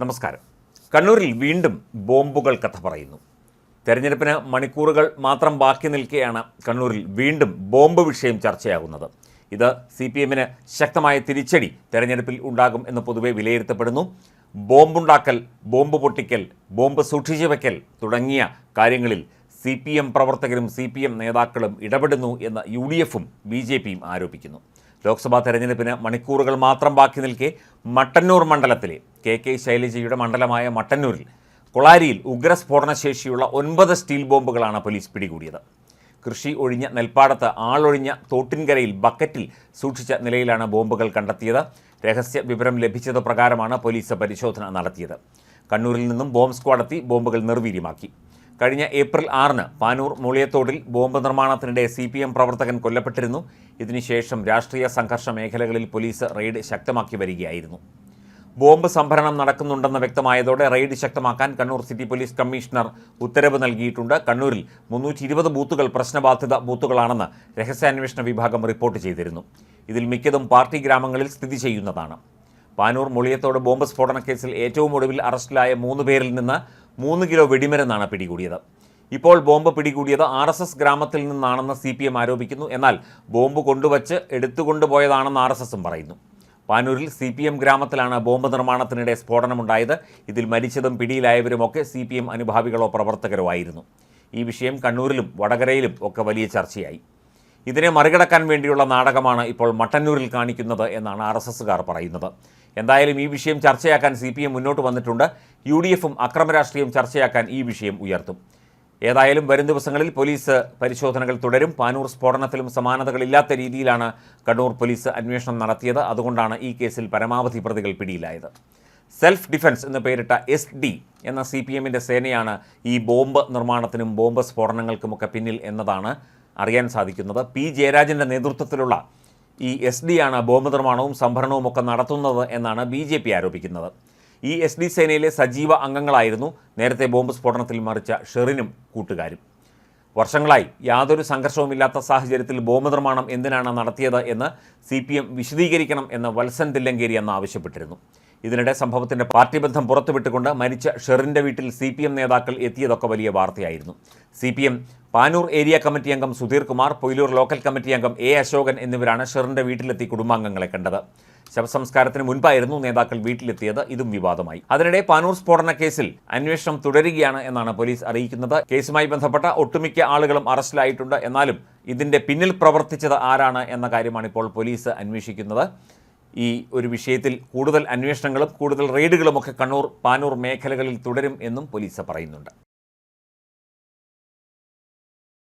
നമസ്കാരം. കണ്ണൂരിൽ വീണ്ടും ബോംബുകൾ കഥ പറയുന്നു. തെരഞ്ഞെടുപ്പിന് മണിക്കൂറുകൾ മാത്രം ബാക്കി നിൽക്കെയാണ് കണ്ണൂരിൽ വീണ്ടും ബോംബ് വിഷയം ചർച്ചയാകുന്നത്. ഇത് സി പി എമ്മിന് ശക്തമായ തിരിച്ചടി തെരഞ്ഞെടുപ്പിൽ ഉണ്ടാകും എന്ന് പൊതുവെ വിലയിരുത്തപ്പെടുന്നു. ബോംബുണ്ടാക്കൽ ബോംബ് പൊട്ടിക്കൽ ബോംബ് സൂക്ഷിച്ചു വയ്ക്കൽ തുടങ്ങിയ കാര്യങ്ങളിൽ സി പി എം പ്രവർത്തകരും സി പി എം നേതാക്കളും ഇടപെടുന്നു എന്ന് യു ഡി എഫും ബി ജെ പിയും ആരോപിക്കുന്നു. ലോക്സഭാ തെരഞ്ഞെടുപ്പിന് മണിക്കൂറുകൾ മാത്രം ബാക്കി നിൽക്കെ മട്ടന്നൂർ മണ്ഡലത്തിലെ കെ കെ ശൈലജയുടെ മണ്ഡലമായ മട്ടന്നൂരിൽ കൊളാരിയിൽ ഉഗ്രസ്ഫോടനശേഷിയുള്ള ഒൻപത് സ്റ്റീൽ ബോംബുകളാണ് പോലീസ് പിടികൂടിയത്. കൃഷി ഒഴിഞ്ഞ നെൽപ്പാടത്ത് ആളൊഴിഞ്ഞ തോട്ടിൻകരയിൽ ബക്കറ്റിൽ സൂക്ഷിച്ച നിലയിലാണ് ബോംബുകൾ കണ്ടെത്തിയത്. രഹസ്യ വിവരം ലഭിച്ചത് പ്രകാരമാണ് പോലീസ് പരിശോധന നടത്തിയത്. കണ്ണൂരിൽ നിന്നും ബോംബ് സ്ക്വാഡ് എത്തി ബോംബുകൾ നിർവീര്യമാക്കി. കഴിഞ്ഞ ഏപ്രിൽ ആറിന് പാനൂർ മൂളിയത്തോടിൽ ബോംബ് നിർമ്മാണത്തിനിടെ സി പി എം പ്രവർത്തകൻ കൊല്ലപ്പെട്ടിരുന്നു. ഇതിനുശേഷം രാഷ്ട്രീയ സംഘർഷ മേഖലകളിൽ പോലീസ് റെയ്ഡ് ശക്തമാക്കി വരികയായിരുന്നു. ബോംബ് സംഭരണം നടക്കുന്നുണ്ടെന്ന് വ്യക്തമായതോടെ റെയ്ഡ് ശക്തമാക്കാൻ കണ്ണൂർ സിറ്റി പോലീസ് കമ്മീഷണർ ഉത്തരവ് നൽകിയിട്ടുണ്ട്. കണ്ണൂരിൽ മുന്നൂറ്റി ഇരുപത് ബൂത്തുകൾ പ്രശ്നബാധിത ബൂത്തുകളാണെന്ന് രഹസ്യാന്വേഷണ വിഭാഗം റിപ്പോർട്ട് ചെയ്തിരുന്നു. ഇതിൽ മിക്കതും പാർട്ടി ഗ്രാമങ്ങളിൽ സ്ഥിതി ചെയ്യുന്നതാണ്. പാനൂർ മുളിയത്തോട് ബോംബ് സ്ഫോടന കേസിൽ ഏറ്റവും ഒടുവിൽ അറസ്റ്റിലായ മൂന്ന് പേരിൽ നിന്ന് മൂന്ന് കിലോ വെടിമരുന്നാണ് പിടികൂടിയത്. ഇപ്പോൾ ബോംബ് പിടികൂടിയത് ആർ എസ് എസ് ഗ്രാമത്തിൽ നിന്നാണെന്ന് സി പി എം ആരോപിക്കുന്നു. എന്നാൽ ബോംബ് കൊണ്ടുവച്ച് എടുത്തുകൊണ്ടുപോയതാണെന്ന് ആർ എസ് എസും പറയുന്നു. പാനൂരിൽ സി പി എം ഗ്രാമത്തിലാണ് ബോംബ് നിർമ്മാണത്തിനിടെ സ്ഫോടനമുണ്ടായത്. ഇതിൽ മരിച്ചതും പിടിയിലായവരുമൊക്കെ സി പി എം അനുഭാവികളോ പ്രവർത്തകരോ ആയിരുന്നു. ഈ വിഷയം കണ്ണൂരിലും വടകരയിലും ഒക്കെ വലിയ ചർച്ചയായി. ഇതിനെ മറികടക്കാൻ വേണ്ടിയുള്ള നാടകമാണ് ഇപ്പോൾ മട്ടന്നൂരിൽ കാണിക്കുന്നത് എന്നാണ് ആർ എസ് പറയുന്നത്. എന്തായാലും ഈ വിഷയം ചർച്ചയാക്കാൻ സി പി എം മുന്നോട്ട് വന്നിട്ടുണ്ട്. യു ഡി എഫും അക്രമരാഷ്ട്രീയം ചർച്ചയാക്കാൻ ഈ വിഷയം ഉയർത്തും. ഏതായാലും വരും ദിവസങ്ങളിൽ പോലീസ് പരിശോധനകൾ തുടരും. പാനൂർ സ്ഫോടനത്തിലും സമാനതകളില്ലാത്ത രീതിയിലാണ് കണ്ണൂർ പോലീസ് അന്വേഷണം നടത്തിയത്. അതുകൊണ്ടാണ് ഈ കേസിൽ പരമാവധി പ്രതികൾ പിടിയിലായത്. സെൽഫ് ഡിഫൻസ് എന്ന് പേരിട്ട എസ് ഡി എന്ന സി പി എമ്മിന്റെ സേനയാണ് ഈ ബോംബ് നിർമ്മാണത്തിനും ബോംബ് സ്ഫോടനങ്ങൾക്കുമൊക്കെ പിന്നിൽ എന്നതാണ് അറിയാൻ സാധിക്കുന്നത്. പി ജയരാജന്റെ നേതൃത്വത്തിലുള്ള ഈ എസ് ഡിയാണ് ബോംബ് നിർമ്മാണവും സംഭരണവും ഒക്കെ നടത്തുന്നത് എന്നാണ് ബി ആരോപിക്കുന്നത്. ഈ എസ് ഡി സേനയിലെ സജീവ അംഗങ്ങളായിരുന്നു നേരത്തെ ബോംബ് സ്ഫോടനത്തിൽ മറിച്ച ഷെറിനും കൂട്ടുകാരും. വർഷങ്ങളായി യാതൊരു സംഘർഷവുമില്ലാത്ത സാഹചര്യത്തിൽ ബോംബ് നിർമ്മാണം എന്തിനാണ് നടത്തിയത് എന്ന് സി പി എം വിശദീകരിക്കണം എന്ന് വത്സൻ തില്ലങ്കേരി അന്ന് ആവശ്യപ്പെട്ടിരുന്നു. ഇതിനിടെ സംഭവത്തിന്റെ പാർട്ടി ബന്ധം പുറത്തുവിട്ടുകൊണ്ട് മരിച്ച ഷെറിന്റെ വീട്ടിൽ സി പി എം നേതാക്കൾ എത്തിയതൊക്കെ വലിയ വാർത്തയായിരുന്നു. C P M Panoor area committee അംഗം സുധീർ കുമാർ പൊയിലൂർ ലോക്കൽ കമ്മിറ്റി അംഗം എ അശോകൻ എന്നിവരാണ് ഷെറിന്റെ വീട്ടിലെത്തി കുടുംബാംഗങ്ങളെ കണ്ടത്. ശവസംസ്കാരത്തിന് മുൻപായിരുന്നു നേതാക്കൾ വീട്ടിലെത്തിയത്. ഇതും വിവാദമായി. അതിനിടെ പാനൂർ സ്ഫോടന കേസിൽ അന്വേഷണം തുടരുകയാണ് എന്നാണ് പോലീസ് അറിയിക്കുന്നത്. കേസുമായി ബന്ധപ്പെട്ട ഒട്ടുമിക്ക ആളുകളും അറസ്റ്റിലായിട്ടുണ്ട്. എന്നാലും ഇതിന്റെ പിന്നിൽ പ്രവർത്തിച്ചത് ആരാണ് എന്ന കാര്യമാണ് ഇപ്പോൾ പോലീസ് അന്വേഷിക്കുന്നത്. ഈ ഒരു വിഷയത്തിൽ കൂടുതൽ അന്വേഷണങ്ങളും കൂടുതൽ റെയ്ഡുകളുമൊക്കെ കണ്ണൂർ പാനൂർ മേഖലകളിൽ തുടരും എന്നും പോലീസ് പറയുന്നുണ്ട്.